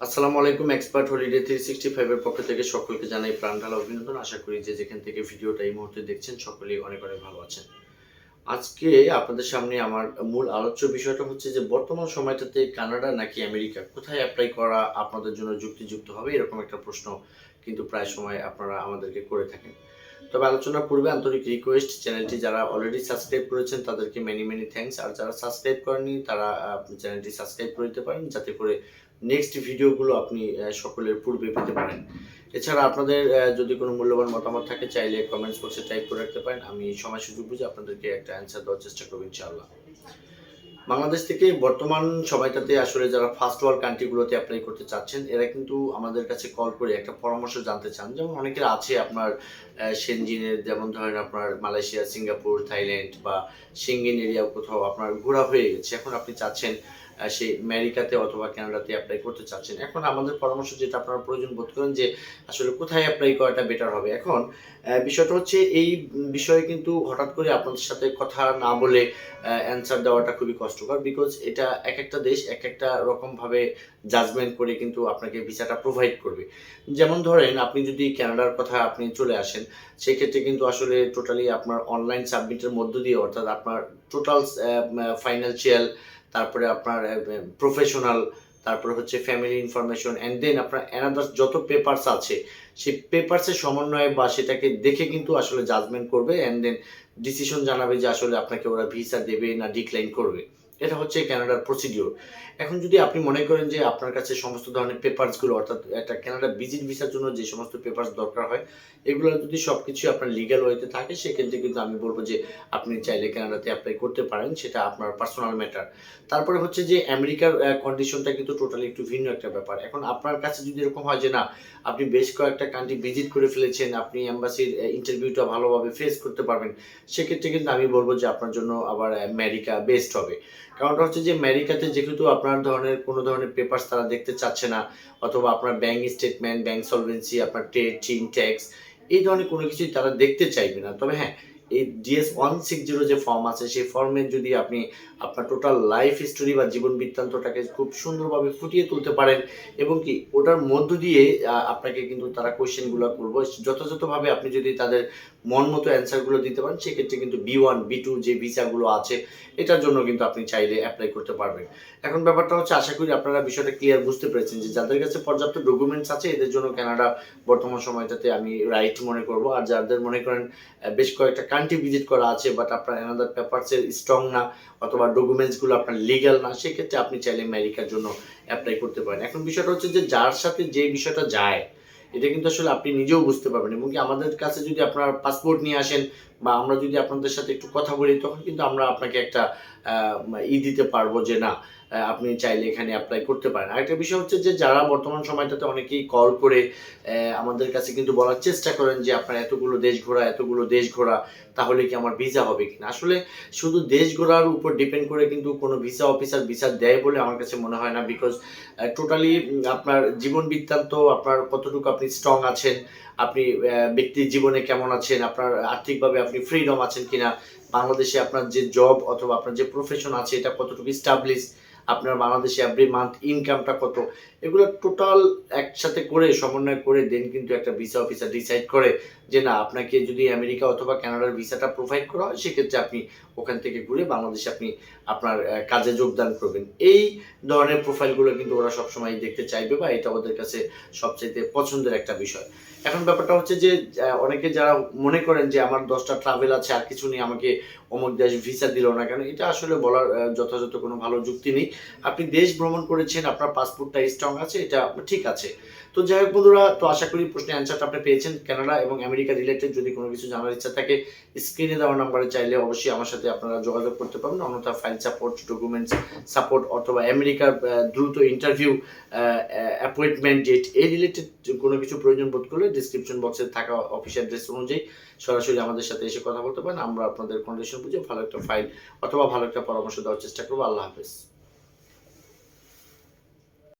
আসসালামু আলাইকুম expert holiday three sixty ফাইভের পক্ষ থেকে সকলকে জানাই প্রাণ ঢালা অভিনন্দন। আশা করি যে যেখান থেকে ভিডিওটা এই মুহূর্তে দেখছেন, সকলেই অনেক অনেক ভালো আছেন। আজকে আপনাদের সামনে আমার মূল আলোচ্য বিষয়টা হচ্ছে যে, বর্তমান সময়টাতে কানাডা নাকি আমেরিকা কোথায় অ্যাপ্লাই করা আপনাদের জন্য যুক্তিযুক্ত হবে এরকম একটা প্রশ্ন কিন্তু প্রায় সময় আপনারা আমাদেরকে করে থাকেন। তবে আলোচনার পূর্বে আন্তরিক রিকোয়েস্ট চ্যানেলটি যারা অলরেডি সাবস্ক্রাইব করেছেন তাদেরকে মেনি মেনি থ্যাঙ্কস আর যারা সাবস্ক্রাইব করেনি তারা চ্যানেলটি সাবস্ক্রাইব করে দিতে পারেন, যাতে করে নেক্সট ভিডিওগুলো আপনি সকলের পূর্বে পেতে পারেন। এছাড়া আপনাদের যদি কোনো মূল্যবান মতামত থাকে, চাইলে কমেন্টস বক্সে টাইপ করে রাখতে পারেন। আমি সময় সুযোগ বুঝে আপনাদেরকে একটা অ্যান্সার দেওয়ার চেষ্টা করব, ইনশাআল্লাহ। বাংলাদেশ থেকে বর্তমান সময়টাতে আসলে যারা ফার্স্ট ওয়ার্ল্ড কান্ট্রিগুলোতে অ্যাপ্লাই করতে চাচ্ছেন, এরা কিন্তু আমাদের কাছে কল করে একটা পরামর্শ জানতে চান। যেমন অনেকের আছে আপনার সেনজিনের যেমন ধরেন আপনার মালয়েশিয়া সিঙ্গাপুর থাইল্যান্ড বা সিঙ্গিন এরিয়া কোথাও আপনার ঘোরা হয়ে গেছে। এখন আপনি চাচ্ছেন সেই আমেরিকাতে অথবা কানাডাতে অ্যাপ্লাই করতে চাচ্ছেন। এখন আমাদের পরামর্শ যেটা আপনারা প্রয়োজন বোধ করেন যে, আসলে কোথায় অ্যাপ্লাই করাটা বেটার হবে? এখন বিষয়টা হচ্ছে এই বিষয়ে কিন্তু হঠাৎ করে আপনাদের সাথে কথা না বলে অ্যান্সার দেওয়াটা খুবই কষ্টকর বিকজ এটা এক একটা দেশ এক একটা রকমভাবে জাজমেন্ট করে কিন্তু আপনাকে ভিসাটা প্রোভাইড করবে। যেমন ধরেন, আপনি যদি কানাডার কথা আপনি চলে আসেন, সেক্ষেত্রে কিন্তু আসলে টোটালি আপনার অনলাইন সাবমিটের মধ্য দিয়ে, অর্থাৎ আপনার টোটাল ফাইন্যান্সিয়াল তারপরে আপনার প্রফেশনাল তারপরে হচ্ছে ফ্যামিলি ইনফরমেশন অ্যান্ড দেন আপনার অ্যানাদার্স যত পেপার্স আছে, সেই পেপার্সের সমন্বয়ে বা সেটাকে দেখে কিন্তু আসলে জাজমেন্ট করবে অ্যান্ড দেন ডিসিশন জানাবে যে আসলে আপনাকে ওরা ভিসা দেবে না ডিক্লাইন করবে। এটা হচ্ছে কানাডার প্রসিডিওর এখন যদি আপনি মনে করেন যে আপনার কাছে সমস্ত ধরনের পেপারসগুলো অর্থাৎ একটা কানাডা ভিজিট ভিসার জন্য যে সমস্ত পেপারস দরকার হয়, এগুলো যদি সব কিছু আপনার লিগ্যাল ওয়েতে থাকে, সেক্ষেত্রে কিন্তু আমি বলব যে আপনি চাইলে কানাডাতে অ্যাপ্লাই করতে পারেন, সেটা আপনার পার্সোনাল ম্যাটার তারপরে হচ্ছে যে আমেরিকার কন্ডিশনটা কিন্তু টোটালি একটু ভিন্ন একটা ব্যাপার। এখন আপনার কাছে যদি এরকম হয় যে না, আপনি বেশ কয়েকটা কান্ট্রি ভিজিট করে ফেলেছেন, আপনি অ্যাম্বাসির ইন্টারভিউটা ভালোভাবে ফেস করতে পারবেন, সেক্ষেত্রে কিন্তু আমি বলব যে আপনার জন্য আবার আমেরিকা বেস্ট হবে। কারণটা হচ্ছে যে আমেরিকাতে যেহেতু আপনার ধরনের কোনো ধরনের পেপারস তারা দেখতে চাচ্ছে না, অথবা আপনার ব্যাংক স্টেটমেন্ট ব্যাংক সলভেন্সি আপনার ট্রেড চিন ট্যাক্স এই ধরনের কোনো কিছুই তারা দেখতে চাইবে না। তবে হ্যাঁ এই ডিএস ওয়ান সিক্স জিরো যে ফর্ম আছে, সেই ফর্মে যদি আপনি আপনার টোটাল লাইফ হিস্টোরি বা জীবন বৃত্তান্তটাকে খুব সুন্দরভাবে ফুটিয়ে তুলতে পারেন এবং কি ওটার মধ্য দিয়ে আপনাকে কিন্তু তারা কোয়েশ্চেনগুলো করব। যথাযথভাবে আপনি যদি তাদের মন মতো অ্যান্সারগুলো দিতে পারেন, সেক্ষেত্রে কিন্তু বি ওয়ান বি টু যে ভিসাগুলো আছে, এটার জন্য কিন্তু আপনি চাইলে অ্যাপ্লাই করতে পারবেন। এখন ব্যাপারটা হচ্ছে, আশা করি আপনারা বিষয়টা ক্লিয়ার বুঝতে পেরেছেন যে যাদের কাছে পর্যাপ্ত ডকুমেন্টস আছে, এদের জন্য কানাডা বর্তমান সময়টাতে আমি রাইট মনে করব। আর যাদের মনে করেন বেশ কয়েকটা কান্ট্রি ভিজিট করা আছে বাট আপনার এনাদার পেপারসের স্ট্রং না, অথবা ডকুমেন্টসগুলো আপনার লিগ্যাল না, সেক্ষেত্রে আপনি চাইলে আমেরিকার জন্য অ্যাপ্লাই করতে পারেন। এখন বিষয়টা হচ্ছে যে, যার সাথে যে বিষয়টা যায়, এটা কিন্তু আসলে আপনি নিজেও বুঝতে পারবেন, এবং কি আমাদের কাছে যদি আপনার পাসপোর্ট নিয়ে আসেন বা আমরা যদি আপনাদের সাথে একটু কথা বলি, তখন কিন্তু আমরা আপনাকে একটা ই দিতে পারব যে না আপনি চাইলে এখানে অ্যাপ্লাই করতে পারেন। আরেকটা বিষয় হচ্ছে যে, যারা বর্তমান সময়টাতে অনেকেই কল করে আমাদের কাছে কিন্তু বলার চেষ্টা করেন যে, আপনার এতগুলো দেশ ঘোরা, এতগুলো দেশ ঘোরা, তাহলে কি আমার ভিসা হবে কিনা? আসলে শুধু দেশ ঘোরার উপর ডিপেন্ড করে কিন্তু কোনো ভিসা অফিসার ভিসা দেয় বলে আমার কাছে মনে হয় না বিকজ টোটালি আপনার জীবন বৃত্তান্ত, আপনার কতটুকু আপনি স্ট্রং আছেন আপনি ব্যক্তি ব্যক্তির জীবনে কেমন আছেন? আপনার আর্থিকভাবে আপনি ফ্রিডম আছেন কিনা? বাংলাদেশে আপনার যে জব অথবা আপনার যে প্রফেশন আছে, এটা কতটুকু স্টাবলিশ আপনার বাংলাদেশে এভরি মান্থ ইনকামটা কত? এগুলো টোটাল একসাথে করে, সমন্বয় করে দেন কিন্তু একটা ভিসা অফিসার ডিসাইড করে যে না, আপনাকে যদি আমেরিকা অথবা কানাডার ভিসাটা প্রোভাইড করা হয়, সেক্ষেত্রে আপনি ওখান থেকে ঘুরে বাংলাদেশে আপনি আপনার কাজে যোগদান করবেন। এই ধরনের প্রোফাইলগুলো কিন্তু ওরা সবসময় দেখতে চাইবে বা এটা ওদের কাছে সবচেয়ে পছন্দের একটা বিষয়। এখন ব্যাপারটা হচ্ছে যে অনেকে যারা মনে করেন যে আমার দশটা ট্রাভেল আছে, আর কিছু নেই, আমাকে অমুক দেশ ভিসা দিল না কেন, এটা আসলে বলার যথাযথ কোনো ভালো যুক্তি নেই। আপনি দেশ ভ্রমণ করেছেন, আপনার পাসপোর্টটা স্ট্রং আছে, এটা ঠিক আছে। তো যাই হোক বন্ধুরা, তো আশা করি প্রশ্নের অ্যান্সারটা আপনি পেয়েছেন কানাডা এবং আমেরিকা রিলেটেড যদি কোনো কিছু জানার ইচ্ছা থাকে স্ক্রিনে দেওয়া নাম্বারে চাইলে অবশ্যই আমার সাথে আপনারা যোগাযোগ করতে পারবেন। অন্যথা ফাইল সাপোর্ট ডকুমেন্টস সাপোর্ট অথবা আমেরিকার দ্রুত ইন্টারভিউ অ্যাপয়েন্টমেন্ট ডেট এই রিলেটেড কোনো কিছু প্রয়োজন বোধ করলে ডিসক্রিপশন বক্সে থাকা অফিস অ্যাড্রেস অনুযায়ী সরাসরি আমাদের সাথে এসে কথা বলতে পারেন। আমরা আপনাদের কন্ডিশন বুঝে ভালো একটা ফাইল অথবা ভালো একটা পরামর্শ দেওয়ার চেষ্টা করব। আল্লাহ হাফেজ।